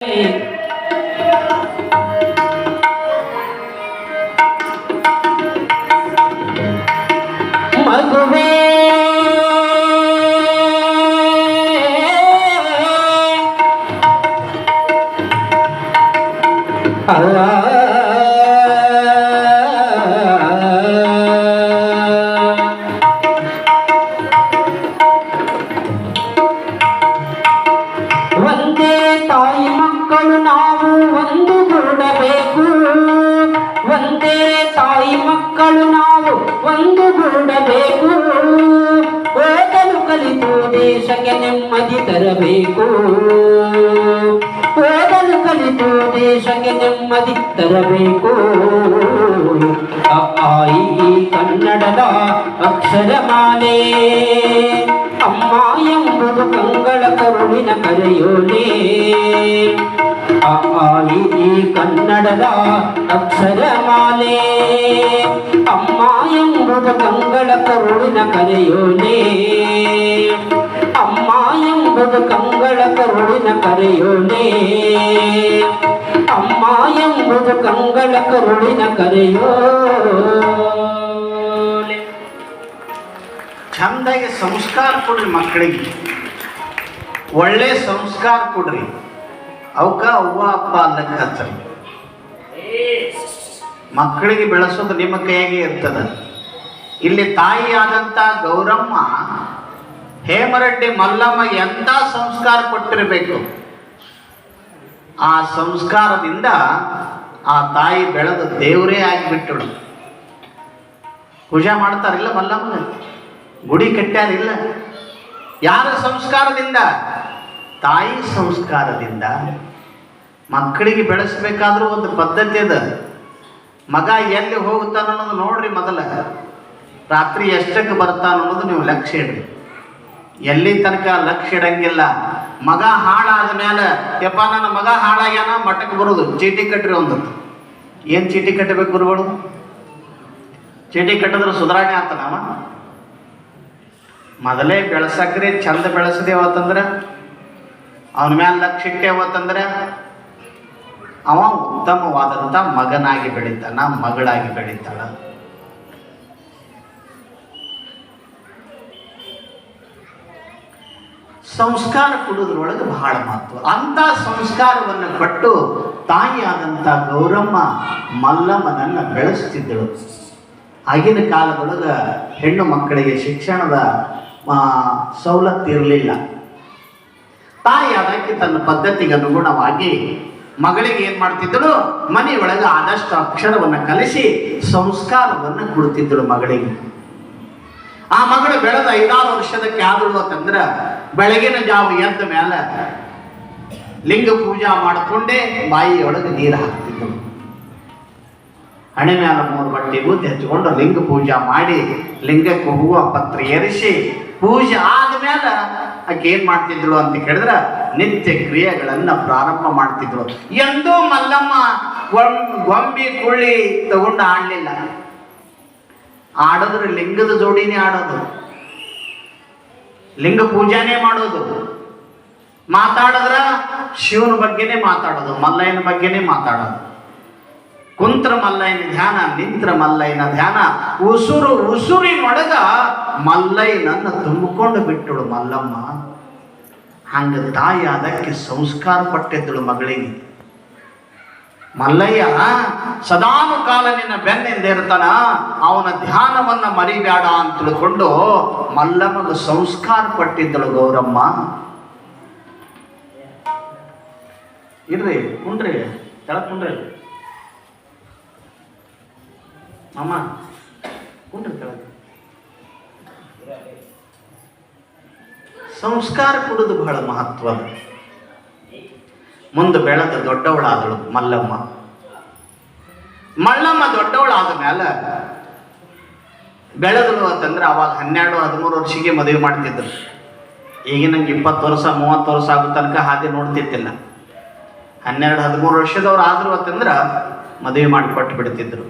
哎。ದೇಶಕ್ಕೆ ನೆಮ್ಮದಿ ತರಬೇಕು ಓದಲು ಕಲಿತು ದೇಶಕ್ಕೆ ನೆಮ್ಮದಿ ತರಬೇಕು ಅ, ಆ, ಇ, ಈ ಕನ್ನಡದ ಅಕ್ಷರಮಾಲೆ ಅಮ್ಮ ಎಂಬುದು ಕಂಗಳ ಕರುಳಿನ ಕರೆಯೋಲೆ ಅ, ಆ, ಇ, ಈ ಕನ್ನಡದ ಅಕ್ಷರಮಾಲೆ ಅಮ್ಮ ಎಂಬುದು ಕಂಗಳ ಕರುಳಿನ ಕರೆಯೋಲೆ ಅಮ್ಮ ಎಂಬುದು ಕಂಗಳ ಕರುಳಿನ ಕರೆಯೋಣೆ. ಅಮ್ಮ ಎಂಬುದು ಕಂಗಳ ಕರುಳಿನ ಕರೆಯೋ ಚಂದಾಗಿ ಸಂಸ್ಕಾರ ಕೊಡ್ರಿ ಮಕ್ಕಳಿಗೆ. ಒಳ್ಳೆ ಸಂಸ್ಕಾರ ಕೊಡ್ರಿ. ಅವಕ್ಕ ಅವ್ವ, ಅಪ್ಪ ಅಲ್ಲಕ್ಕ ಮಕ್ಕಳಿಗೆ ಬೆಳೆಸೋದು ನಿಮ್ಮ ಕೈಯಾಗೆ ಇರ್ತದ. ಇಲ್ಲಿ ತಾಯಿ ಆದಂತ ಗೌರಮ್ಮ ಹೇಮರೆಡ್ಡಿ ಮಲ್ಲಮ್ಮ ಎಂತ ಸಂಸ್ಕಾರ ಕೊಟ್ಟಿರಬೇಕು? ಆ ಸಂಸ್ಕಾರದಿಂದ ಆ ತಾಯಿ ಬೆಳೆದ ದೇವರೇ ಆಗಿಬಿಟ್ಟಳು. ಪೂಜೆ ಮಾಡ್ತಾರಿಲ್ಲ ಮಲ್ಲಮ್ಮನ? ಗುಡಿ ಕಟ್ಟ್ಯಾರಿಲ್ಲ? ಯಾರ ಸಂಸ್ಕಾರದಿಂದ? ತಾಯಿ ಸಂಸ್ಕಾರದಿಂದ. ಮಕ್ಕಳಿಗೆ ಬೆಳೆಸಬೇಕಾದ್ರೂ ಒಂದು ಪದ್ಧತಿ ಅದ. ಮಗ ಎಲ್ಲಿ ಹೋಗುತ್ತಾನ ಅನ್ನೋದು ನೋಡ್ರಿ ಮೊದಲ. ರಾತ್ರಿ ಎಷ್ಟಕ್ಕೆ ಬರ್ತಾನ ಅನ್ನೋದು ನೀವು ಲಕ್ಷ್ಯ ಇಡ್ರಿ ಎಲ್ಲಿ ತನಕ ಲಕ್ಷ ಇಡಂಗಿಲ್ಲ. ಮಗ ಹಾಳಾದ ಮೇಲೆ ಯಪ್ಪ ನನ್ನ ಮಗ ಹಾಳಾಗ್ಯಾನ? ಮಠಕ್ಕೆ ಬರೋದು. ಚೀಟಿ ಕಟ್ಟ್ರಿ ಒಂದು. ಏನು ಚೀಟಿ ಕಟ್ಟಬೇಕು ಗುರುಗಳು? ಚೀಟಿ ಕಟ್ಟಿದ್ರೆ ಸುಧಾರಣೆ ಆತನವ ಮೊದಲೇ ಬೆಳೆಸಕ್ರಿ, ಚಂದ ಬೆಳೆಸದೇವತ್ತಂದ್ರೆ ಅವನ ಮ್ಯಾಲ ಲಕ್ಷ್ಯ ಇಟ್ಟೇವತ್ತಂದ್ರೆ ಅವ ಉತ್ತಮವಾದಂಥ ಮಗನಾಗಿ ಬೆಳಿತಾನ, ಮಗಳಾಗಿ ಬೆಳಿತಾಳ. ಸಂಸ್ಕಾರ ಕೊಡೋದ್ರೊಳಗೆ ಬಹಳ ಮಹತ್ವ. ಅಂತ ಸಂಸ್ಕಾರವನ್ನು ಕೊಟ್ಟು ತಾಯಿಯಾದಂಥ ಗೌರಮ್ಮ ಮಲ್ಲಮ್ಮನನ್ನು ಬೆಳೆಸ್ತಿದ್ದಳು. ಆಗಿನ ಕಾಲದೊಳಗೆ ಹೆಣ್ಣು ಮಕ್ಕಳಿಗೆ ಶಿಕ್ಷಣದ ಸವಲತ್ತು ಇರಲಿಲ್ಲ. ತಾಯಿ ಅದಕ್ಕೆ ತನ್ನ ಪದ್ಧತಿಗೆ ಅನುಗುಣವಾಗಿ ಮಗಳಿಗೆ ಏನು ಮಾಡ್ತಿದ್ದಳು? ಮನೆಯೊಳಗೆ ಆದಷ್ಟು ಅಕ್ಷರವನ್ನು ಕಲಿಸಿ ಸಂಸ್ಕಾರವನ್ನು ಕೊಡ್ತಿದ್ದಳು ಮಗಳಿಗೆ. ಆ ಮಗಳು ಬೆಳೆದ ಐದಾರು ವರ್ಷದಕ್ಕೆ ಆದಳು ಅಂತಂದ್ರೆ ಬೆಳಗಿನ ಜಾವ ಎದ್ದ ಮೇಲೆ ಲಿಂಗ ಪೂಜಾ ಮಾಡಿಕೊಂಡೇ ಬಾಯಿಯೊಳಗೆ ನೀರು ಹಾಕ್ತಿದ್ದಳು ಹಣೆ ಮೇಲೆ ಮೂರು ಬಟ್ಟೆ ಬೂದಿ ಹಚ್ಚಿಕೊಂಡು ಲಿಂಗ ಪೂಜಾ ಮಾಡಿ ಲಿಂಗಕ್ಕೆ ಹೂವು ಪತ್ರ ಎರಿಸಿ ಪೂಜೆ ಆದ್ಮೇಲೆ ಆಕೆ ಏನ್ ಮಾಡ್ತಿದ್ಳು ಅಂತ ಕೇಳಿದ್ರೆ ನಿತ್ಯ ಕ್ರಿಯೆಗಳನ್ನ ಪ್ರಾರಂಭ ಮಾಡ್ತಿದ್ರು ಎಂದೂ ಮಲ್ಲಮ್ಮ ಗೊಂಬಿ ಕುಳ್ಳಿ ತಗೊಂಡು ಆಡ್ಲಿಲ್ಲ. ಆಡಿದ್ರೆ ಲಿಂಗದ ಜೋಡಿನೇ ಆಡೋದು. ಲಿಂಗ ಪೂಜಾನೇ ಮಾಡೋದು. ಮಾತಾಡಿದ್ರ ಶಿವನ ಬಗ್ಗೆನೇ ಮಾತಾಡೋದು, ಮಲ್ಲಯ್ಯನ ಬಗ್ಗೆನೇ ಮಾತಾಡೋದು. ಕುಂತ್ರ ಮಲ್ಲಯ್ಯನ ಧ್ಯಾನ, ನಿಂತ್ರ ಮಲ್ಲಯ್ಯನ ಧ್ಯಾನ, ಉಸುರು ಉಸುರಿ ಮಡಗ ಮಲ್ಲಯ್ಯನನ್ನ ತುಂಬಿಕೊಂಡು ಬಿಟ್ಟಳು ಮಲ್ಲಮ್ಮ. ಹಂಗ ತಾಯಿ ಅದಕ್ಕೆ ಸಂಸ್ಕಾರ ಪಟ್ಟಿದ್ದಳು ಮಗಳಿಗೆ. ಮಲ್ಲಯ್ಯ ಸದಾನು ಕಾಲ ನಿನ್ನ ಬೆನ್ನಿಂದ ಇರ್ತಾನ ಅವನ ಧ್ಯಾನವನ್ನ ಮರಿಬೇಡ ಅಂತ ತಿಳ್ಕೊಂಡು ಮಲ್ಲಮ್ಮಗ ಸಂಸ್ಕಾರ ಪಟ್ಟಿದ್ದಳು ಗೌರಮ್ಮ. ಇರ್ರಿ, ಕುಂಡ್ರಿ, ಕೆಳಗ್ ಕುಂಡ್ರಿ. ಅಮ್ಮ ಕುಂಡ್ರಿ ಕೆಳಗೆ. ಸಂಸ್ಕಾರ ಕೊಡೋದು ಬಹಳ ಮಹತ್ವ. ಮುಂದೆ ಬೆಳೆದ ದೊಡ್ಡವಳಾದಳು ಮಲ್ಲಮ್ಮ. ಮಲ್ಲಮ್ಮ ದೊಡ್ಡವಳಾದ ಮೇಲೆ ಬೆಳೆದಳು ಅಂತಂದ್ರೆ ಅವಾಗ ಹನ್ನೆರಡು, ಹದಿಮೂರು ವರ್ಷಕ್ಕೆ ಮದುವೆ ಮಾಡ್ತಿದ್ರು. ಈಗ ನಂಗೆ ಇಪ್ಪತ್ತು ವರ್ಷ, ಮೂವತ್ತು ವರ್ಷ ಆಗೋ ತನಕ ಹಾದಿ ನೋಡ್ತಿದ್ದಿಲ್ಲ ಹನ್ನೆರಡು, ಹದಿಮೂರು ವರ್ಷದವ್ರು ಆದ್ರು ಅಂತಂದ್ರೆ ಮದುವೆ ಮಾಡಿಕೊಟ್ಟು ಬಿಡ್ತಿದ್ರು.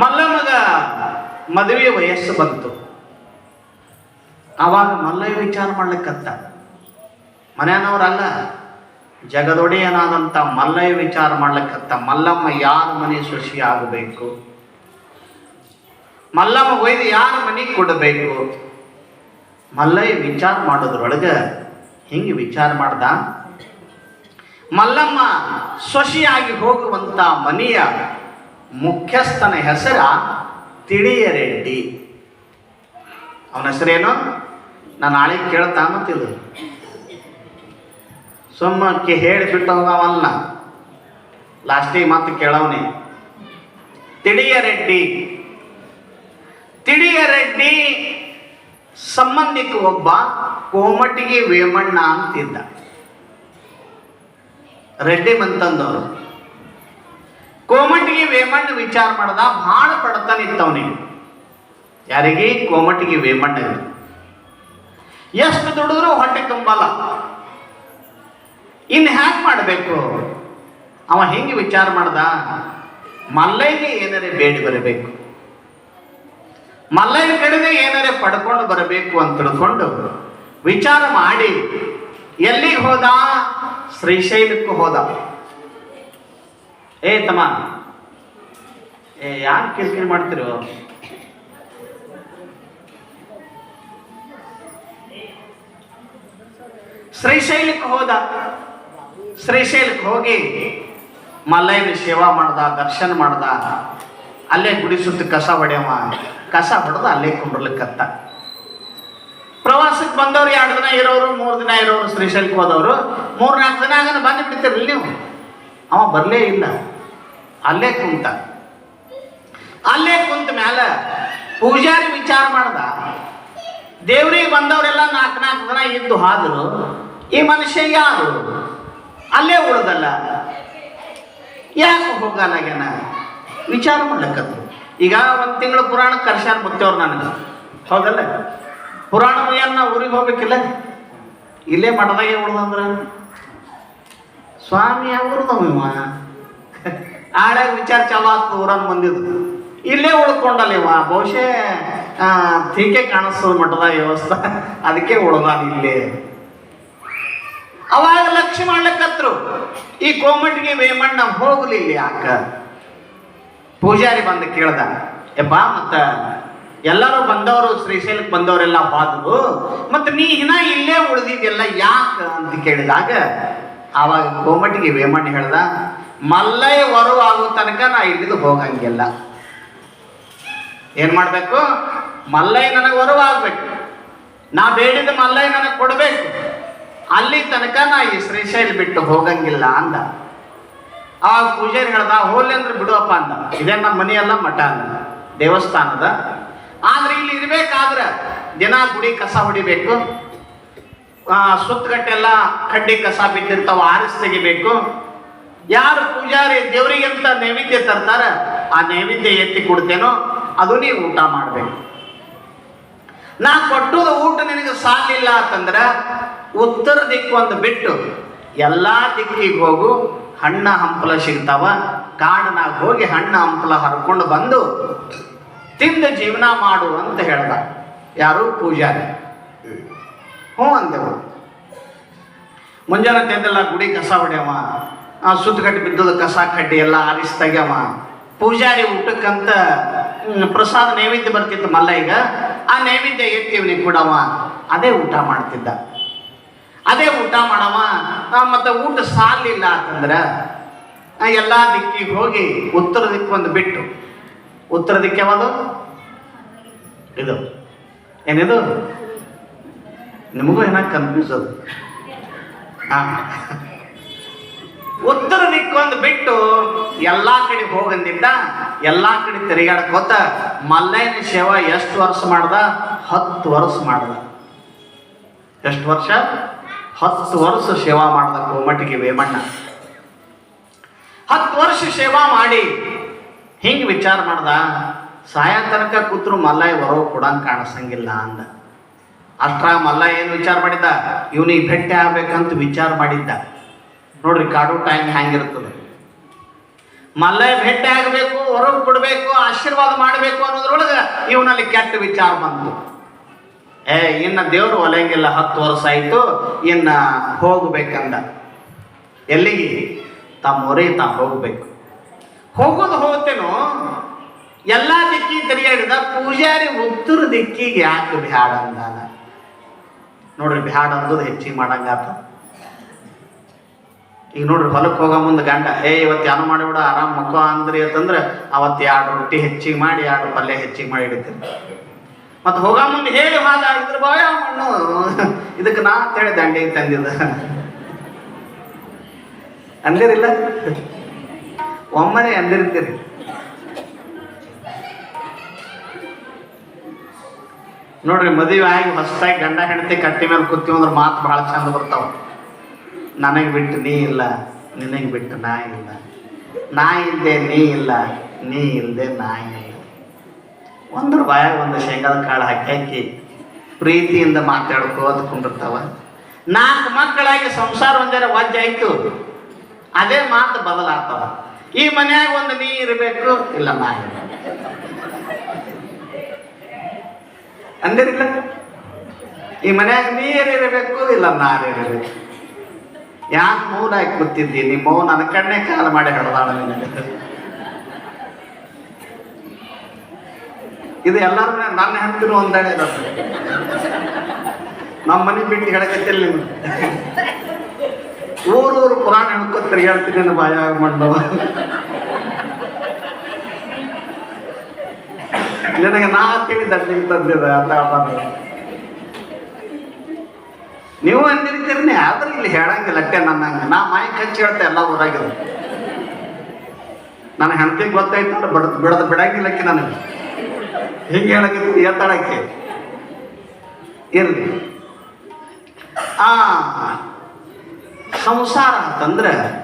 ಮಲ್ಲಮ್ಮಗ ಮದುವೆ ವಯಸ್ಸು ಬಂತು. ಅವಾಗ ಮಲ್ಲಯ್ಯ ವಿಚಾರ ಮಾಡ್ಲಿಕ್ಕತ್ತ ಮನೆಯವ್ರಲ್ಲ ಜಗದೊಡೆಯನಾದಂಥ ಮಲ್ಲಯ್ಯ ವಿಚಾರ ಮಾಡ್ಲಿಕ್ಕತ್ತ ಮಲ್ಲಮ್ಮ ಯಾರ ಮನೆ ಸೃಷ್ಟಿ ಆಗಬೇಕು ಮಲ್ಲಮ್ಮ ಒಯ್ದು ಯಾರ ಮನೆ ಕೊಡಬೇಕು? ಮಲ್ಲಯ್ಯ ವಿಚಾರ ಮಾಡೋದ್ರೊಳಗೆ ಹಿಂಗೆ ವಿಚಾರ ಮಾಡ್ದ, ಮಲ್ಲಮ್ಮ ಸೊಸಿಯಾಗಿ ಹೋಗುವಂತ ಮನೆಯ ಮುಖ್ಯಸ್ಥನ ಹೆಸರ ತಿಳಿಯರೆಡ್ಡಿ. ಅವನ ಹೆಸರೇನು? ನಾನು ನಾಳೆ ಕೇಳ್ತಾ ಮತ್ತಿಲ್ಲ ಸುಮ್ಮಕ್ಕೆ ಹೇಳಿಬಿಟ್ಟು ಹೋಗವಲ್ಲ ಲಾಸ್ಟಿಗೆ ಮತ್ತೆ ಕೇಳವನೆ. ತಿಳಿಯರೆಡ್ಡಿ ತಿಳಿಯರೆಡ್ಡಿ ಸಂಬಂಧಿಕ ಒಬ್ಬ ಕೋಮಟಿಗೆ ವೇಮಣ್ಣ ಅಂತಿದ್ದ. ರೆಡ್ಡಿ ಬಂತಂದವರು. ಕೋಮಟಿಗೆ ವೇಮಣ್ಣ ವಿಚಾರ ಮಾಡ್ದ ಭಾಳ ಪಡ್ತಾನಿತ್ತವನಿಗೆ ಯಾರಿಗೆ? ಕೋಮಟಿಗೆ ವೇಮಣ್ಣ ಎಷ್ಟು ದುಡಿದ್ರು ಹೊಟ್ಟೆ ತುಂಬಲ್ಲ. ಇನ್ನು ಹ್ಯಾಕ್ ಮಾಡಬೇಕು. ಅವ ಹೆಂಗೆ ವಿಚಾರ ಮಾಡ್ದ? ಮಲ್ಲಯ್ಯಗೆ ಏನಾರೆ ಬೇಡಿ ಬರಬೇಕು. ಮಲ್ಲಯ್ಯ ಕಡೆಗೆ ಏನಾರೆ ಪಡ್ಕೊಂಡು ಬರಬೇಕು ಅಂತ ತಿಳ್ಕೊಂಡು ವಿಚಾರ ಮಾಡಿ ಎಲ್ಲಿಗೆ ಹೋದ? ಶ್ರೀಶೈಲಕ್ಕೂ ಹೋದ. ಏ ತಮ್ಮ, ಏ ಯಾಕೆ ಕಿರಿಕಿರಿ ಮಾಡ್ತಿರೋ? ಶ್ರೀಶೈಲಕ್ಕೆ ಹೋದ. ಶ್ರೀಶೈಲಕ್ಕೆ ಹೋಗಿ ಮಲ್ಲಯ್ಯನ ಸೇವಾ ಮಾಡ್ದ, ದರ್ಶನ ಮಾಡ್ದ, ಅಲ್ಲೇ ಗುಡಿ ಸುತ್ತ ಕಸ ಹೊಡೆಯವ. ಕಸ ಹೊಡೆದ ಅಲ್ಲೇ ಕುಂಡ್ರಲಿಕ್ಕತ್ತ. ಪ್ರವಾಸಕ್ಕೆ ಬಂದವ್ರು ಎರಡು ದಿನ ಇರೋರು, ಮೂರು ದಿನ ಇರೋರು ಶ್ರೀಶೈಲಕ್ಕೆ ಹೋದವರು. ಮೂರು ನಾಲ್ಕು ದಿನ ಆಗನ ಬಂದು ಬಿಡ್ತೀರಲ್ಲ ನೀವು. ಅವ ಬರಲೇ ಇಲ್ಲ. ಅಲ್ಲೇ ಕುಂತ. ಅಲ್ಲೇ ಕುಂತ ಮ್ಯಾಲ ಪೂಜಾರಿ ವಿಚಾರ ಮಾಡ್ದ. ದೇವ್ರಿಗೆ ಬಂದವರೆಲ್ಲ ನಾಲ್ಕು ನಾಲ್ಕು ದಿನ ಇದ್ದು ಹಾದರು. ಈ ಮನುಷ್ಯ ಯಾರು? ಅಲ್ಲೇ ಉಳ್ದಲ್ಲ. ಯಾಕೆ ಹೋಗಲಾಗ್ಯಾನ ವಿಚಾರ ಮಾಡ್ಲಕ್ಕದ್ದು ಈಗ ಒಂದು ತಿಂಗಳು ಪುರಾಣ ಕರ್ಶಾನ್ ಮುತ್ತೇವ್ರು ನನಗೆ. ಹೌದಲ್ಲ? ಪುರಾಣ ಮುಯ್ಯನ್ನ ಊರಿಗೆ ಹೋಗ್ಬೇಕಿಲ್ಲ? ಇಲ್ಲೇ ಮಠದಾಗೆ ಉಳ್ದಂದ್ರೆ? ಸ್ವಾಮಿ, ಅವ್ರದವ ಇವ. ವಿಚಾರ ಚಾಲು ಆಗ್ತದೆ ಊರಾಗ ಬಂದಿದ್ದು. ಇಲ್ಲೇ ಉಳ್ಕೊಂಡಲ್ಲ ಇವ. ಬಹುಶಃ ಟೀಕೆ ಕಾಣಿಸ್ತದ ಮಠದ ವ್ಯವಸ್ಥೆ. ಅದಕ್ಕೆ ಉಳ್ದಾನ ಇಲ್ಲೇ. ಅವಾಗ ಲಕ್ಷ್ಯ ಮಾಡ್ಲಕ್ಕತ್ರು ಈ ಕೋಮಟಿಗೆ ವೇಮಣ್ಣ ಹೋಗಲಿಲ್ಲ ಯಾಕ? ಪೂಜಾರಿ ಬಂದು ಕೇಳ್ದ ಎಪ್ಪ ಮತ್ತ ಎಲ್ಲರೂ ಬಂದವರು ಶ್ರೀಶೈಲಕ್ಕೆ ಬಂದವರೆಲ್ಲ ಹೋದ್ರು ಮತ್ತೆ ನೀ ಇನ್ನ ಇಲ್ಲೇ ಉಳಿದಿದ್ಯಲ್ಲ ಯಾಕ? ಅಂತ ಕೇಳಿದಾಗ, ಆವಾಗ ಕೋಮಟಿಗೆ ವೇಮಣ್ಣ ಹೇಳ್ದ ಮಲ್ಲಯ್ಯ ವರು ಆಗೋ ತನಕ ನಾ ಇಲ್ಲಿದ್ದು ಹೋಗಂಗಿಲ್ಲ. ಏನ್ ಮಾಡ್ಬೇಕು? ಮಲ್ಲಯ್ಯ ನನಗೆ ಹೊರವಾಗ್ಬೇಕು ನಾ ಬೇಡಿದ ಮಲ್ಲಯ್ಯ ನನಗೆ ಕೊಡ್ಬೇಕು. ಅಲ್ಲಿ ತನಕ ನಾ ಈ ಶ್ರೀಶೈಲ್ ಬಿಟ್ಟು ಹೋಗಂಗಿಲ್ಲ ಅಂದ. ಆ ಪೂಜಾರಿ ಹೇಳ್ದ, ಹೋಗ್ಲಿ ಅಂದ್ರೆ ಬಿಡುವಪ್ಪ ಅಂದ. ಇದೇ ನಮ್ಮ ಮನೆಯಲ್ಲ ಮಠ ಅಂದ. ದೇವಸ್ಥಾನದ. ಆದ್ರೆ ಇಲ್ಲಿ ಇರ್ಬೇಕಾದ್ರೆ ದಿನ ಗುಡಿ ಕಸ ಹೊಡಿಬೇಕು. ಸುತ್ತಗಟ್ಟೆಲ್ಲ ಕಡ್ಡಿ ಕಸ ಬಿದ್ದಿರ್ತಾವ, ಆರಿಸಿ ತೆಗಿಬೇಕು. ಯಾರು ಪೂಜಾರಿ ದೇವರಿಗಂತ ನೈವೇದ್ಯ ತರ್ತಾರ, ಆ ನೈವೇದ್ಯ ಎತ್ತಿ ಕೊಡ್ತೇನೋ, ಅದು ನೀವು ಊಟ ಮಾಡಬೇಕು. ನಾ ಕೊಟ್ಟದ ಊಟ ನಿನಗೆ ಸಾಲಿಲ್ಲ ಅಂತಂದ್ರ ಉತ್ತರ ದಿಕ್ಕು ಅಂತ ಬಿಟ್ಟು ಎಲ್ಲಾ ದಿಕ್ಕಿಗೆ ಹೋಗು, ಹಣ್ಣ ಹಂಪಲ ಸಿಗ್ತಾವ. ಕಾಡನಾಗ ಹೋಗಿ ಹಣ್ಣ ಹಂಪಲ ಹರ್ಕೊಂಡು ಬಂದು ತಿಂದು ಜೀವನ ಮಾಡು ಅಂತ ಹೇಳ್ದ. ಯಾರು? ಪೂಜಾರಿ. ಹ್ಞೂ ಅಂದೆವು. ಮುಂಜಾನೆ ತಿಂದೆಲ್ಲ ಗುಡಿ ಕಸ ಹೊಡ್ಯವ. ಸುತ್ತಗಟ್ಟಿ ಬಿದ್ದದ ಕಸ ಕಡ್ಡಿ ಎಲ್ಲ ಆರಿಸಿ ತೆಗ್ಯವ. ಪೂಜಾರಿ ಊಟಕ್ಕಂತ ಪ್ರಸಾದ ನೈವೇದ್ಯ ಬರ್ತಿತ್ತು ಮಲ್ಲ ಈಗ. ಆ ನೈವೇದ್ಯ ಎತ್ತಿ ಇವನಿಗೆ ಕೊಡವ ಅದೇ ಊಟ ಮಾಡ್ತಿದ್ದ. ಅದೇ ಊಟ ಮಾಡವ ಮತ್ತೆ ಊಟ ಸಾಲಿಲ್ಲ ಅಂತಂದ್ರೆ ಎಲ್ಲ ದಿಕ್ಕಿಗೆ ಹೋಗಿ ಉತ್ತರ ದಿಕ್ಕು ಒಂದು ಬಿಟ್ಟು ಉತ್ತರ ದಿಕ್ಕೆ ಯಾವುದು? ಇದು. ಏನಿದು? ನಿಮಗೂ ಏನ ಕನ್ಫ್ಯೂಸ್ ಅದು. ಉತ್ತರ ದಿಕ್ಕೊಂದು ಬಿಟ್ಟು ಎಲ್ಲಾ ಕಡೆ ಹೋಗಂದಿದ್ದ, ಎಲ್ಲಾ ಕಡೆ ತಿರುಗಾಡ್ಕೋತ ಮಲ್ಲಯ್ಯನ ಸೇವಾ ಎಷ್ಟು ವರ್ಷ ಮಾಡ್ದ? ಹತ್ತು ವರ್ಷ ಮಾಡ್ದ. ಎಷ್ಟು ವರ್ಷ? ಹತ್ತು ವರ್ಷ ಸೇವಾ ಮಾಡ್ದ ಕೋಮಟಿಗೆ ವೇಮಣ್ಣ. ಹತ್ತು ವರ್ಷ ಸೇವಾ ಮಾಡಿ ಹಿಂಗೆ ವಿಚಾರ ಮಾಡ್ದ ಸಾಯ ತನಕ ಕೂತ್ರು ಮಲ್ಲಯ್ಯ ಹೊರಗೆ ಕೂಡ ಕಾಣಿಸಂಗಿಲ್ಲ ಅಂದ. ಅಷ್ಟ್ರಾಗ ಮಲ್ಲ ಏನು ವಿಚಾರ ಮಾಡಿದ್ದ? ಇವನಿಗೆ ಭೇಟಿ ಆಗ್ಬೇಕಂತ ವಿಚಾರ ಮಾಡಿದ್ದ. ನೋಡ್ರಿ ಕಾಡು ಟೈಮ್ ಹೆಂಗಿರ್ತದೆ ಮಲ್ಲೆ ಭೇಟಿ ಆಗಬೇಕು, ಹೊರಗೆ ಕೊಡಬೇಕು, ಆಶೀರ್ವಾದ ಮಾಡಬೇಕು ಅನ್ನೋದ್ರೊಳಗೆ ಇವನಲ್ಲಿ ಕೆಟ್ಟ ವಿಚಾರ ಬಂತು. ಏ, ಇನ್ನ ದೇವರು ಒಲೆಂಗಿಲ್ಲ, ಹತ್ತು ವರ್ಷ ಆಯ್ತು, ಇನ್ನ ಹೋಗ್ಬೇಕಂದ. ಎಲ್ಲಿಗೆ? ತಮ್ಮ ಊರಿಗೆ ತಾ ಹೋಗಬೇಕು. ಹೋಗೋದು ಹೋಗ್ತೇನೋ? ಎಲ್ಲ ದಿಕ್ಕಿ ತಿರುಗಾಡಿದ ಪೂಜಾರಿ ಉತ್ತರ ದಿಕ್ಕಿಗೆ ಯಾಕೆ ಬ್ಯಾಡ ಅಂದಾನ? ನೋಡ್ರಿ ಬ್ಯಾಡ ಹೆಚ್ಚಿಗೆ ಮಾಡಂಗಾತ. ಈಗ ನೋಡ್ರಿ ಹೊಲಕ್ಕೆ ಹೋಗೋ ಮುಂದೆ ಗಂಡ, ಏ ಇವತ್ತು ಏನು ಮಾಡಿಬಿಡ, ಆರಾಮ್ ಮಕ್ಕಳು ಅಂದ್ರಿ ಅಂತಂದ್ರೆ ಅವತ್ತು ಎರಡು ರೊಟ್ಟಿ ಹೆಚ್ಚಿಗೆ ಮಾಡಿ, ಎರಡು ಪಲ್ಯ ಹೆಚ್ಚಿಗೆ ಮಾಡಿ ಇಡ್ತೀನಿ. ಮತ್ತೆ ಹೋಗೋ ಮುಂದೆ ಹೇಳಿ ಹಾಗ ಇದ್ರ ಬಾಯ ಮಣ್ಣು. ಇದಕ್ಕೆ ನಾ ಅಂತೇಳಿ ದಂಡಿಗೆ ತಂದಿದ್ದ. ಅಂದಿರಿಲ್ಲ. ಒಮ್ಮನೆ ಅಂದಿರ್ತೀರಿ. ನೋಡ್ರಿ ಮದುವೆ ಆಗಿ ಹೊಸದಾಗಿ ಗಂಡ ಹೆಂಡತಿ ಕಟ್ಟಿ ಮೇಲೆ ಕೂತೀವಿ ಅಂದ್ರೆ ಮಾತು ಭಾಳ ಚಂದ ಬರ್ತಾವ. ನನಗೆ ಬಿಟ್ಟು ನೀ ಇಲ್ಲ, ನಿನಗೆ ಬಿಟ್ಟು ನಾ ಇಲ್ಲ. ನಾ ಇಲ್ಲದೆ ನೀ ಇಲ್ಲ, ನೀ ಇಲ್ಲದೆ ನಾ ಇಲ್ಲ. ಒಂದ್ರ ಬಾಯ ಒಂದು ಶೇಂಗಾದ ಕಾಳು ಹಾಕಿ ಹಾಕಿ ಪ್ರೀತಿಯಿಂದ ಮಾತಾಡ್ಕೋತ ಕುಂಡಿರ್ತಾವ. ನಾಲ್ಕು ಮಕ್ಕಳಾಗಿ ಸಂಸಾರ ಒಂದರ ವಾಜ್ಯ ಆಯ್ತು. ಅದೇ ಮಾತು ಬದಲಾಗ್ತವ. ಈ ಮನ್ಯಾಗ ಒಂದು ನೀ ಇರಬೇಕು, ಇಲ್ಲ ನಾ ಇಲ್ಲ ಅಂದಿರಿಲ್ಲ? ಈ ಮನ್ಯಾಗ ನೀರು ಇರಬೇಕು, ಇಲ್ಲ ನಾರ್ ಇರಬೇಕು. ಯಾಕೆ ಮೌನ ಹಾಕಿ ಕೂತಿದ್ದಿ ನಿಮ್ಮ ನನ್ನ ಕಣ್ಣೆ ಕಾಲ ಮಾಡಿ ಹೊಡೆದಾಳ ನಿನಗೆ. ಇದು ಎಲ್ಲರೂ ನನ್ನ ಹೆಂಡತಿನೂ ಒಂದಾಳೆ ನಮ್ಮ ಮನೆ ಬಿಟ್ಟು ಹೇಳಕತ್ತಿಲ್ಲ ನೀವು ಊರೂರು ಪುರಾಣ ಹೇಳ್ಕೊತ ಹೇಳ್ತೀನಿ ನನ್ನ ಬಾಯ ಮಂಡವ ನನಗೆ ನಾ ತಿಳಿದ ನಿಂಗೆ ತಂದಿದೆ ಅಂತ ಹೇಳ್ಬಾರ್ದು. ನೀವು ಅಂದಿರ್ತೀರಿ ಆದ್ರೆ ಇಲ್ಲಿ ಹೇಳಂಗಿಲ್ಲ. ನನ್ನಂಗೆ ನಾ ಮಾಯಿ ಕಚ್ಚಿ ಹೇಳ್ತೆ ಎಲ್ಲ ಊರಾಗಿರು ನನ್ನ ಹೆಂಡತಿಗೆ ಗೊತ್ತಾಯ್ತು ಅಂದ್ರೆ ಬಡ ಬಿಡಂಗಿಲ್ಲ ಬಿಡಂಗಿಲ್ಲಕ್ಕೆ ನನಗೆ. ಹಿಂಗೆ ಹೇಳಂಗಿಲ್ಲ ಎತ್ತಾಳಕ್ಕೆ? ಇರಲಿ. ಆ, ಸಂಸಾರ ಅಂತಂದ್ರೆ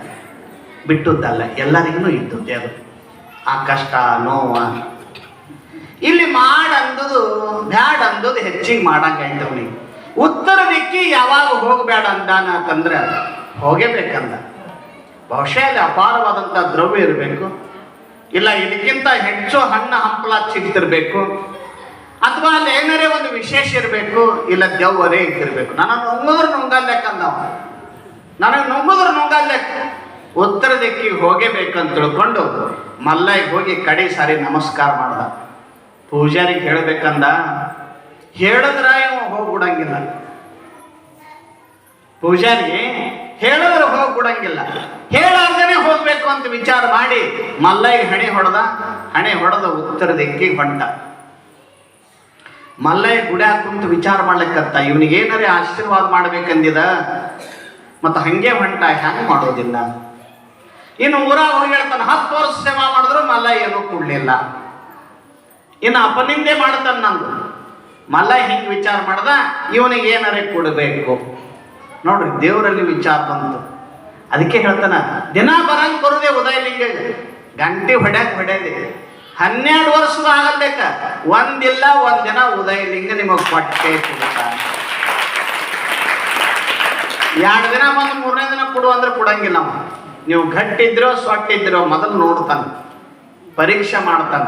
ಬಿಟ್ಟದ್ದಲ್ಲ, ಎಲ್ಲರಿಗೂ ಇದ್ದದ್ದೇ ಅದು. ಆ ಕಷ್ಟ, ನೋವ. ಇಲ್ಲಿ ಮಾಡಂದದು ಬ್ಯಾಡ ಅಂದದು ಹೆಚ್ಚಿಗೆ ಮಾಡಂಗೆ ಅವನಿಗೆ ಉತ್ತರ ದಿಕ್ಕಿ ಯಾವಾಗ ಹೋಗಬೇಡ ಅಂದಾನ ಅಂತಂದ್ರೆ ಹೋಗೇಬೇಕಂದ. ಬಹುಶಃ ಅಲ್ಲಿ ಅಪಾರವಾದಂಥ ದ್ರವ್ಯ ಇರಬೇಕು. ಇಲ್ಲ, ಇದಕ್ಕಿಂತ ಹೆಚ್ಚು ಹಣ್ಣು ಹಂಪಲ ಸಿಗ್ತಿರ್ಬೇಕು. ಅಥವಾ ಅಲ್ಲಿ ಏನಾರೇ ಒಂದು ವಿಶೇಷ ಇರಬೇಕು, ಇಲ್ಲ ದೆವ್ವರೇ ಇದ್ದಿರ್ಬೇಕು. ನಾನು ನುಂಗಿದ್ರು ನುಂಗಲ್ಲೆಕ್ಕಂದವ ನನಗೆ ನುಂಗಿದ್ರು ನುಂಗಲ್ಲೆಕ್ಕ ಉತ್ತರ ದಿಕ್ಕಿಗೆ ಹೋಗೇಬೇಕಂತ ತಿಳ್ಕೊಂಡು ಮಲ್ಲೈಗೆ ಹೋಗಿ ಕಡೆ ಸಾರಿ ನಮಸ್ಕಾರ ಮಾಡ್ದ. ಪೂಜಾರಿಗೆ ಹೇಳ್ಬೇಕಂದ ಹೇಳಿದ್ರ ಇವ ಹೋಗ್ಬಿಡಂಗಿಲ್ಲ. ಪೂಜಾರಿ, ಹೇಳಿದ್ರೆ ಹೋಗ್ಬಿಡಂಗಿಲ್ಲ. ಹೇಳಾರ್ದೇನೆ ಹೋಗ್ಬೇಕು ಅಂತ ವಿಚಾರ ಮಾಡಿ ಮಲ್ಲಯ್ಯ ಹಣೆ ಹೊಡೆದ ಹಣೆ ಹೊಡೆದ ಉತ್ತರ ದಿಕ್ಕಿಗೆ ಹೊಂಟ. ಮಲ್ಲಯ್ಯ ಗುಡ್ಯಾಗ ಕುಂತು ವಿಚಾರ ಮಾಡ್ಲಿಕ್ಕತ್ತ ಇವನಿಗೆ ಏನಾರ ಆಶೀರ್ವಾದ ಮಾಡ್ಬೇಕಂದಿದ? ಮತ್ತು ಹಂಗೆ ಹೊಂಟ ಹೆಂಗೆ ಮಾಡೋದಿಲ್ಲ ಇನ್ನು ಊರ ಹೋಗಿ ಹೇಳ್ತಾನೆ, ಹತ್ತು ವರ್ಷ ಸೇವಾ ಮಾಡಿದ್ರು ಏನೂ ಕೊಡ್ಲಿಲ್ಲ. ಇನ್ನು ಅಪನಿಂದೆ ಮಾಡ್ತಾನೆ ನಂದು. ಮಲ್ಲಯ್ಯ ಹಿಂಗೆ ವಿಚಾರ ಮಾಡ್ದ, ಇವನಿಗೆ ಏನಾರೇ ಕೊಡಬೇಕು. ನೋಡ್ರಿ, ದೇವರಲ್ಲಿ ವಿಚಾರ ಬಂತು. ಅದಕ್ಕೆ ಹೇಳ್ತಾನ, ದಿನ ಬರಂಗ್ ಬರುದೇ ಉದಯಲಿಂಗ ಗಂಟೆ ಹೊಡ್ಯಾಕ್ ಹೊಡ್ಯಾದೆ ಹನ್ನೆರಡು ವರ್ಷದ ಆಗಲ್ಬೇಕ ಒಂದಿಲ್ಲ ಒಂದ್ ದಿನ ಉದಯಲಿಂಗ ನಿಮಗೆ ಕೊಟ್ಟೆ ಎರಡು ದಿನ ಬಂದು ಮೂರನೇ ದಿನ ಕೊಡು ಅಂದ್ರೆ ಕೊಡಂಗಿಲ್ಲ ನೀವು ಗಟ್ಟಿದ್ರೋ, ಸೊಟ್ಟಿದ್ರೋ, ಮೊದಲು ನೋಡ್ತಾನೆ. ಪರೀಕ್ಷೆ ಮಾಡ್ತಾನ.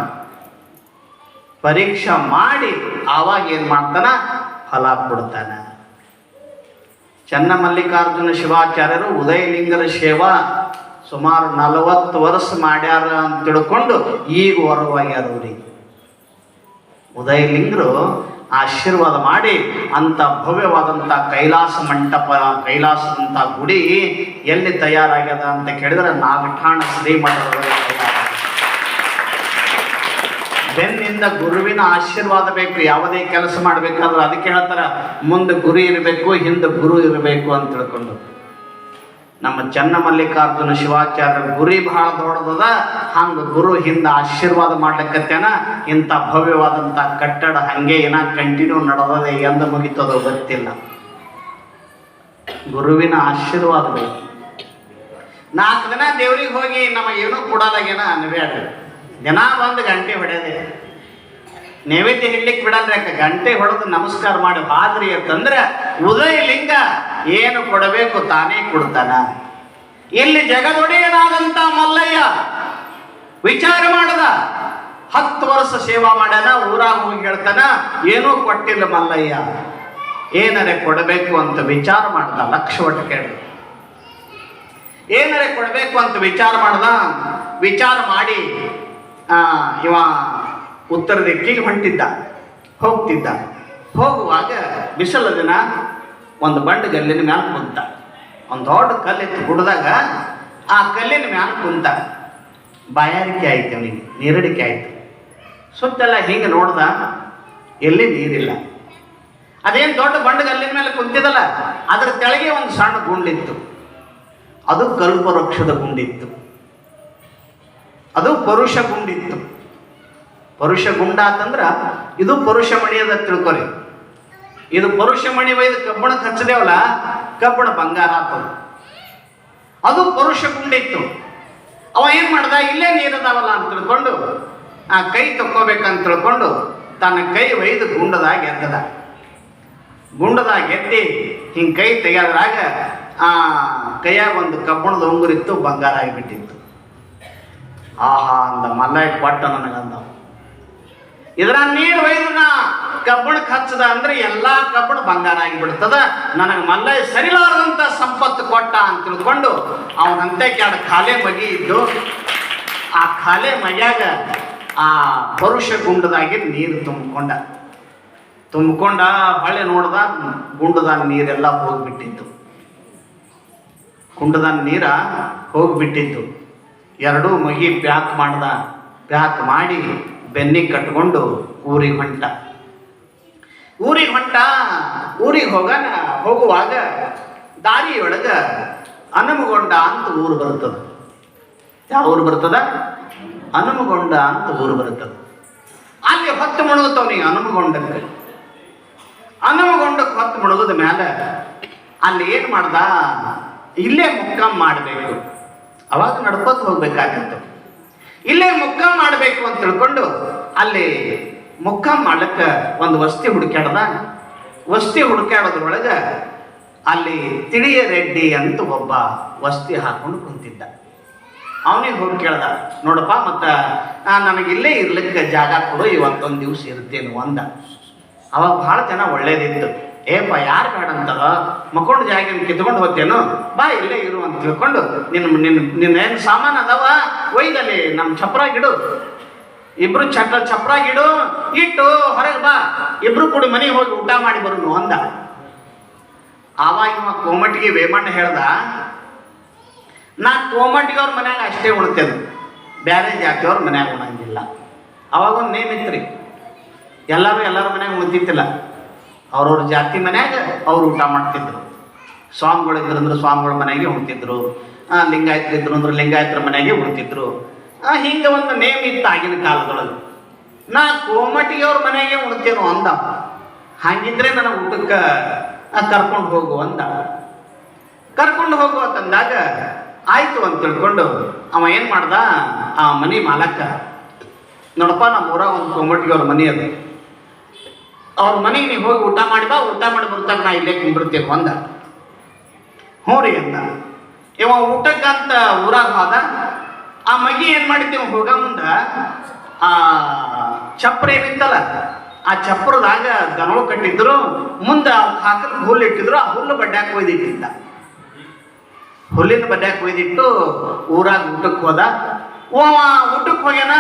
ಪರೀಕ್ಷೆ ಮಾಡಿ ಆವಾಗ ಏನು ಮಾಡ್ತಾನ ಫಲ ಕೊಡ್ತಾನ ಚನ್ನಮಲ್ಲಿಕಾರ್ಜುನ ಶಿವಾಚಾರ್ಯರು ಉದಯಲಿಂಗರ ಸೇವಾ ಸುಮಾರು ನಲವತ್ತು ವರ್ಷ ಮಾಡ್ಯಾರ ಅಂತ ತಿಳ್ಕೊಂಡು ಈಗ ಹೊರವಾಗ್ಯಾರ ಅವ್ರಿಗೆ ಉದಯಲಿಂಗರು ಆಶೀರ್ವಾದ ಮಾಡಿ ಅಂತ ಭವ್ಯವಾದಂಥ ಕೈಲಾಸ ಮಂಟಪ ಕೈಲಾಸದಂಥ ಗುಡಿ ಎಲ್ಲಿ ತಯಾರಾಗ್ಯದ ಅಂತ ಕೇಳಿದ್ರೆ ನಾಗಠಾಣ ಶ್ರೀಮಠ. ಬೆನ್ನಿಂದ ಗುರುವಿನ ಆಶೀರ್ವಾದ ಬೇಕು, ಯಾವುದೇ ಕೆಲಸ ಮಾಡಬೇಕಾದ್ರೂ ಅದಕ್ಕೆ ಹೇಳ್ತಾರೆ, ಮುಂದೆ ಗುರು ಇರಬೇಕು, ಹಿಂದೆ ಗುರು ಇರಬೇಕು ಅಂತ ತಿಳ್ಕೊಂಡು. ನಮ್ಮ ಚನ್ನಮಲ್ಲಿಕಾರ್ಜುನ ಶಿವಾಚಾರ್ಯ ಗುರಿ ಬಹಳ ದೊಡ್ಡದದ, ಹಂಗ ಗುರು ಹಿಂದೆ ಆಶೀರ್ವಾದ ಮಾಡ್ಲಿಕ್ಕತ್ತೇನ? ಇಂಥ ಭವ್ಯವಾದಂಥ ಕಟ್ಟಡ ಹಂಗೆ ಏನ ಕಂಟಿನ್ಯೂ ನಡೆದದೆ ಎಂದು ಮುಗಿತದೋ ಗೊತ್ತಿಲ್ಲ. ಗುರುವಿನ ಆಶೀರ್ವಾದ ಬೇಕು. ನಾಲ್ಕು ದಿನ ದೇವ್ರಿಗೆ ಹೋಗಿ ನಮಗೇನು ಕೊಡೋದಾಗೇನ ಅನ್ಬೇಡ್ರಿ. ದಿನ ಒಂದು ಗಂಟೆ ಹೊಡೆಯದೆ ನೈವೇದ್ಯ ಹಿಡ್ಲಿಕ್ಕೆ ಬಿಡಲ್ರಿ ಯಾಕೆ ಗಂಟೆ ಹೊಡೆದು ನಮಸ್ಕಾರ ಮಾಡಿ ಹಾದ್ರಿ ಅಂತಂದ್ರೆ ಉದಯ ಲಿಂಗ ಏನು ಕೊಡಬೇಕು ತಾನೇ ಕೊಡ್ತಾನ. ಇಲ್ಲಿ ಜಗದೊಡೆಯನಾದಂತ ಮಲ್ಲಯ್ಯ ವಿಚಾರ ಮಾಡದ. ಹತ್ತು ವರ್ಷ ಸೇವಾ ಮಾಡ್ಯಾನ, ಊರಾಗ ಹೋಗಿ ಹೇಳ್ತಾನ, ಏನೂ ಕೊಟ್ಟಿಲ್ಲ ಮಲ್ಲಯ್ಯ. ಏನರೆ ಕೊಡಬೇಕು ಅಂತ ವಿಚಾರ ಮಾಡ್ದ ಲಕ್ಷ ಒಟ್ಟು ಕೇಳಿ ಏನಾರೆ ಕೊಡಬೇಕು ಅಂತ ವಿಚಾರ ಮಾಡ್ದ, ವಿಚಾರ ಮಾಡಿ ಇವ ಉತ್ತರ ದಿಕ್ಕಿಗೆ ಹೊಂಟಿದ್ದ, ಹೋಗ್ತಿದ್ದ. ಹೋಗುವಾಗ ಬಿಸಿಲ ದಿನ ಒಂದು ಬಂಡ ಗಲ್ಲಿನ ಮ್ಯಾಲ ಕುಂತ. ಒಂದು ದೊಡ್ಡ ಕಲ್ಲಿತ್ತು ಗುಡ್ದಾಗ ಆ ಕಲ್ಲಿನ ಮ್ಯಾಲ ಕುಂತ. ಬಾಯಾರಿಕೆ ಆಯ್ತು ಅವನಿಗೆ, ನೀರಡಿಕೆ ಆಯ್ತು. ಸುತ್ತೆಲ್ಲ ಹಿಂಗೆ ನೋಡ್ದ, ಎಲ್ಲಿ ನೀರಿಲ್ಲ. ಅದೇನು ದೊಡ್ಡ ಬಂಡ ಗಲ್ಲಿನ ಮೇಲೆ ಕುಂತಿದಲ್ಲ ಅದರ ತೆಳಗೆ ಒಂದು ಸಣ್ಣ ಗುಂಡಿತ್ತು. ಅದು ಕಲ್ಪವೃಕ್ಷದ ಗುಂಡಿತ್ತು. ಅದು ಪರುಷ ಗುಂಡಿತ್ತು. ಪರುಷ ಗುಂಡ ಅಂತಂದ್ರೆ ಇದು ಪರುಷ ಮಣಿ ಅದ ತಿಳ್ಕೊರಿ. ಇದು ಪರುಷ ಮಣಿ ಒಯ್ದು ಕಬ್ಬಣಕ್ಕೆ ಹಚ್ಚದೇವಲ್ಲ, ಕಬ್ಬಣ ಬಂಗಾರ ಹಾಕೋದು. ಅದು ಪರುಷ ಗುಂಡಿತ್ತು. ಅವ ಏನು ಮಾಡ್ದ? ಇಲ್ಲೇ ನೀರದಾವಲ್ಲ ಅಂತ ತಿಳ್ಕೊಂಡು, ಆ ಕೈ ತಕ್ಕೋಬೇಕಂತ ತಿಳ್ಕೊಂಡು ತನ್ನ ಕೈ ಒಯ್ದು ಗುಂಡದಾಗ ಎದ್ದದ ಗುಂಡದಾಗ ಎದ್ದಿ ಹಿಂಗೆ ಕೈ ತೆಗೆಯೋದ್ರಾಗ, ಆ ಕೈಯಾಗ ಒಂದು ಕಬ್ಬಣದ ಉಂಗುರಿತ್ತು, ಬಂಗಾರ ಆಗಿಬಿಟ್ಟಿತ್ತು. ಆಹಾ ಅಂದ, ಮಲ್ಲಯ್ಯ ಕೊಟ್ಟ ನನಗಂದ. ಇದರ ನೀರು ಒಯ್ದು ನಾ ಕಬ್ಬಣಕ್ಕೆ ಹಚ್ಚದ ಅಂದ್ರೆ ಎಲ್ಲಾ ಕಬ್ಬಣ ಬಂಗಾರ ಆಗಿಬಿಡ್ತದ. ನನಗೆ ಮಲ್ಲಯ್ಯ ಸರಿಲಾರದಂತ ಸಂಪತ್ತು ಕೊಟ್ಟ ಅಂತ ತಿಳ್ಕೊಂಡು ಅವನಂತೆ ಕೆಡ ಖಾಲೆ ಮಗಿ ಇದ್ದು, ಆ ಖಾಲೆ ಮಗ್ಯಾಗ ಆ ಪರುಷ ಗುಂಡದಾಗಿ ನೀರು ತುಂಬಿಕೊಂಡ. ತುಂಬಿಕೊಂಡ ಬಳೆ ನೋಡ್ದ ಗುಂಡದ ನೀರೆಲ್ಲ ಹೋಗ್ಬಿಟ್ಟಿತ್ತು. ಕುಂಡದ ನೀರ ಹೋಗ್ಬಿಟ್ಟಿತ್ತು. ಎರಡೂ ಮುಗಿ ಪ್ಯಾಕ್ ಮಾಡ್ದ. ಪ್ಯಾಕ್ ಮಾಡಿ ಬೆನ್ನಿಗೆ ಕಟ್ಕೊಂಡು ಊರಿಗೆ ಹೊಂಟ ಊರಿಗೆ ಹೊಂಟ ಊರಿಗೆ ಹೋಗನ? ಹೋಗುವಾಗ ದಾರಿಯೊಳಗೆ ಅನಮಗೊಂಡ ಅಂತ ಊರು ಬರ್ತದ ಯಾವ ಊರು ಬರ್ತದ ಅನಮಗೊಂಡ ಅಂತ ಊರು ಬರ್ತದ ಅಲ್ಲಿ ಹೊತ್ತು ಮುಳುಗುತ್ತವನಿಗೆ ಅನಮಗೊಂಡಕ್ಕೆ ಅನಮಗೊಂಡಕ್ಕೆ ಹೊತ್ತು ಮುಳುಗದ ಮೇಲೆ ಅಲ್ಲಿ ಏನು ಮಾಡ್ದ? ಇಲ್ಲೇ ಮುಕ್ಕಂ ಮಾಡಬೇಕು. ಅವಾಗ ನಡ್ಕೋತ ಹೋಗ್ಬೇಕಾಗಿತ್ತು. ಇಲ್ಲೇ ಮುಕ್ಕ ಮಾಡಬೇಕು ಅಂತ ತಿಳ್ಕೊಂಡು ಅಲ್ಲಿ ಮುಕ್ಕ ಮಾಡಕ್ಕೆ ಒಂದು ವಸ್ತಿ ಹುಡುಕ್ಯಾಡ್ದ. ವಸ್ತಿ ಹುಡುಕ್ಯಾಡೋದ್ರೊಳಗೆ ಅಲ್ಲಿ ತಿಳಿಯ ರೆಡ್ಡಿ ಅಂತ ಒಬ್ಬ ವಸ್ತಿ ಹಾಕೊಂಡು ಕುಂತಿದ್ದ. ಅವನಿಗೆ ಹೋಗಿ ಕೇಳ್ದ, ನೋಡಪ್ಪ, ಮತ್ತು ನಾನು ನನಗೆ ಇಲ್ಲೇ ಇರ್ಲಿಕ್ಕೆ ಜಾಗ ಕೊಡು, ಇವತ್ತೊಂದು ದಿವಸ ಇರ್ತೇನು ಅಂದ. ಅವಾಗ ಭಾಳ ಜನ ಒಳ್ಳೇದಿತ್ತು. ಏಪ್ಪ, ಯಾರು ಬೇಡ ಅಂತಾರ ಮಕ್ಕೊಂಡು ಜಾಗಿನ ಕಿತ್ಕೊಂಡು ಹೋಗ್ತೇನು ಬಾ ಇಲ್ಲೇ ಇರು ಅಂತ ತಿಳ್ಕೊಂಡು ನಿನ್ನ ನಿನ್ನ ನಿನ್ನ ಏನು ಸಾಮಾನು ಅದಾವ? ಒಯ್ದಲ್ಲಿ ನಮ್ಮ ಚಪ್ರಾಗಿಡು ಇಬ್ರು ಚಪ್ರ ಗಿಡು ಇಟ್ಟು ಹೊರಗೆ ಬಾ. ಇಬ್ರು ಕೂಡ ಮನೆಗೆ ಹೋಗಿ ಊಟ ಮಾಡಿ ಬರೋನು ಅಂದ. ಆವಾಗ ಇವ ಕೋಮಟಿಗೆ ವೇಮಣ್ಣ ಹೇಳ್ದ, ನಾ ಕೋಮಟಿಗೆ ಅವ್ರ ಮನ್ಯಾಗ ಅಷ್ಟೇ ಉಣ್ತೇನೆ. ಬೇರೆ ಜಾತಿಯವ್ರ ಮನ್ಯಾಗ ಉಣಂಗಿಲ್ಲ. ಅವಾಗ ಒಂದು ನೇಮ್ ಇತ್ರಿ. ಎಲ್ಲರೂ ಎಲ್ಲರ ಮನ್ಯಾಗ ಉಣ್ತಿತ್ತಿಲ್ಲ. ಅವ್ರವ್ರ ಜಾತಿ ಮನ್ಯಾಗ ಅವ್ರು ಊಟ ಮಾಡ್ತಿದ್ರು. ಸ್ವಾಮಿಗಳು ಇದ್ರು ಅಂದ್ರೆ ಸ್ವಾಮಿಗಳ ಮನೆಗೆ ಉಣ್ತಿದ್ರು ಲಿಂಗಾಯತ್ರ ಲಿಂಗಾಯತರು ಇದ್ರು ಅಂದ್ರೆ ಲಿಂಗಾಯತರ ಮನೆಗೆ ಉಣ್ತಿದ್ರು ಆ, ಹಿಂಗೆ ಒಂದು ನೇಮ್ ಇತ್ತು ಆಗಿನ ಕಾಲದೊಳಗೆ. ನಾ ಕೋಮಟಿಯವ್ರ ಮನೆಗೆ ಉಣ್ತೇನೋ ಅಂದ. ಹಾಗಿದ್ರೆ ನನಗೆ ಊಟಕ್ಕೆ ಕರ್ಕೊಂಡು ಹೋಗು ಅಂದ. ಕರ್ಕೊಂಡು ಹೋಗು ಅಂತಂದಾಗ ಆಯಿತು ಅಂತ ತಿಳ್ಕೊಂಡು ಅವ ಏನು ಮಾಡ್ದ? ಆ ಮನೆ ಮಾಲಕ ನೋಡಪ್ಪ ನಮ್ಮ ಊರಾಗ ಒಂದು ಕೋಮಟಿಯವ್ರ ಮನೆ ಅದು. ಅವ್ರ ಮನೆಗೆ ನೀವು ಹೋಗಿ ಊಟ ಮಾಡಿ ಬಾ, ಊಟ ಮಾಡಿ ಬರ್ತಾಗ ನಾ ಇಲ್ಲೇ ಕುಂದಿರ್ತೇನೆ ಅಂದ. ಹ್ಞೂ ರೀ ಅಂದ ಇವ ಊಟಕ್ಕಂತ ಊರಾಗ ಹೋದ. ಆ ಮಗಿ ಏನು ಮಾಡಿದ್ದೇವೆ ಹೋಗ ಮುಂದೆ? ಆ ಚಪ್ರ ಏನಿತ್ತಲ್ಲ, ಆ ಚಪ್ರದಾಗ ದನಗಳು ಕಟ್ಟಿದ್ರು, ಮುಂದೆ ಹಾಕಲ್ ಹುಲ್ಲು ಇಟ್ಟಿದ್ರು, ಆ ಹುಲ್ಲು ಬಡ್ಡ್ಯಾಕ ಒಯ್ದಿಟ್ಟಿದ್ದ. ಹುಲ್ಲಿನ ಬಡ್ಡ್ಯಾಕ ಒಯ್ದಿಟ್ಟು ಊರಾಗ ಊಟಕ್ಕೆ ಹೋದ. ಓ ಊಟಕ್ಕೆ ಹೋಗ್ಯಾನ,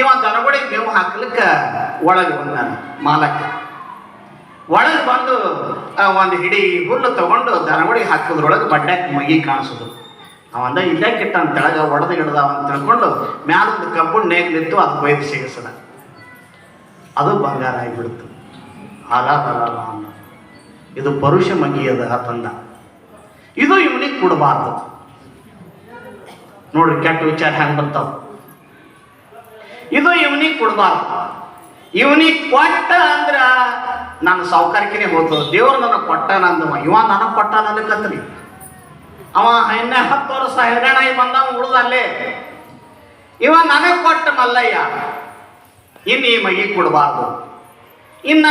ಇವ ದನಗಳಿಗೆ ಮೇವು ಹಾಕ್ಲಿಕ್ಕೆ ಒಳಗೆ ಬಂದಾನ ಮಾಲಕ. ಒಳಗೆ ಬಂದು ಒಂದು ಹಿಡಿ ಹುಲ್ಲು ತಗೊಂಡು ದನಗಳಿಗೆ ಹಾಕಿದ್ರೊಳಗೆ ಬಡ್ಡಕ್ಕೆ ಮಗಿ ಕಾಣಿಸೋದು. ಅವಂದ ಇಲ್ಲೇ ಕಿಟ್ಟ ಅಂತ ತೆಳಗ ಒಡೆದು ಹಿಡ್ದ ಅಂತ ತಿಳ್ಕೊಂಡು ಮ್ಯಾಲೊಂದು ಕಬ್ಬು ನಿಂತು ಅದು ಕೊಯ್ದು ಸಿಗಿಸದ. ಅದು ಬಂಗಾರ ಆಗಿಬಿಡ್ತು. ಅಲ ಬರಲ್ಲ ಅನ್ನ ಇದು ಪರುಷ ಮಗಿ ಅದ ತಂದ. ಇದು ಇವನಿಗೆ ಕೊಡಬಾರ್ದು. ನೋಡ್ರಿ, ಕೆಟ್ಟ ವಿಚಾರ ಹೆಂಗೆ ಬರ್ತಾವ. ಇದು ಇವನಿಗೆ ಕೊಡಬಾರ್ದು. ಇವನಿಗೆ ಕೊಟ್ಟ ಅಂದ್ರ ನನ್ನ ಸಾವುಕಾರಿಕೆನೇ ಹೋತು ದೇವ್ರು ನನಗೆ ಕೊಟ್ಟ ನಂದು ಇವ ನನಗೆ ಕೊಟ್ಟ ನನಗತ್ರಿ ಅವ ಇನ್ನ ಹತ್ತು ವರ್ಷ ಹೆಗಣಾಗಿ ಬಂದವ ಉಳ್ದಲ್ಲೇ. ಇವ ನನಗೆ ಕೊಟ್ಟ ಮಲ್ಲಯ್ಯ. ಇನ್ನು ಈ ಮಗಿ ಕೊಡಬಾರ್ದು. ಇನ್ನ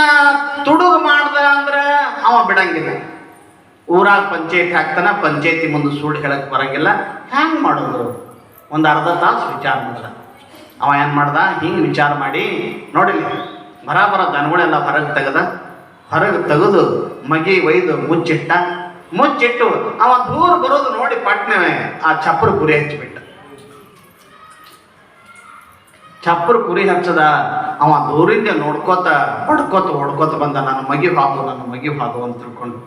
ತುಡುಗು ಮಾಡ್ದ ಅಂದ್ರೆ ಅವ ಬಿಡಂಗಿಲ್ಲ. ಊರಾಗ ಪಂಚಾಯತಿ ಹಾಕ್ತಾನ, ಪಂಚಾಯತಿ ಮುಂದೆ ಸುಳ್ಳು ಹೇಳಕ್ ಬರಂಗಿಲ್ಲ. ಹ್ಯಾಂಗ್ ಮಾಡಿದ್ರು ಒಂದು ಅರ್ಧ ತಾಸು ವಿಚಾರ ಮಾಡ್ದ ಅವ ಏನು ಮಾಡ್ದ? ಹಿಂಗೆ ವಿಚಾರ ಮಾಡಿ ನೋಡಿಲ್ಲ ಬರಾಬರ ದನಗಳೆಲ್ಲ ಹೊರಗೆ ತೆಗೆದ, ಹೊರಗೆ ತೆಗೆದು ಮಗಿ ಒಯ್ದು ಮುಚ್ಚಿಟ್ಟ, ಮುಚ್ಚಿಟ್ಟು ಅವ ದೂರ ಬರೋದು ನೋಡಿ ಪಟ್ನೆ ಆ ಚಪ್ಪರ ಕುರಿ ಹಚ್ಚಿಬಿಟ್ಟ. ಚಪ್ಪರ ಕುರಿ ಹಚ್ಚದ ಅವ ದೂರಿಂದ ನೋಡ್ಕೋತ, ಹೊಡ್ಕೋತ ಹೊಡ್ಕೋತ ಬಂದ, ನನ್ನ ಮಗಿ ಹಾಕು, ನನ್ನ ಮಗಿ ಹಾಕು ಅಂತ ತಿಳ್ಕೊಂಡು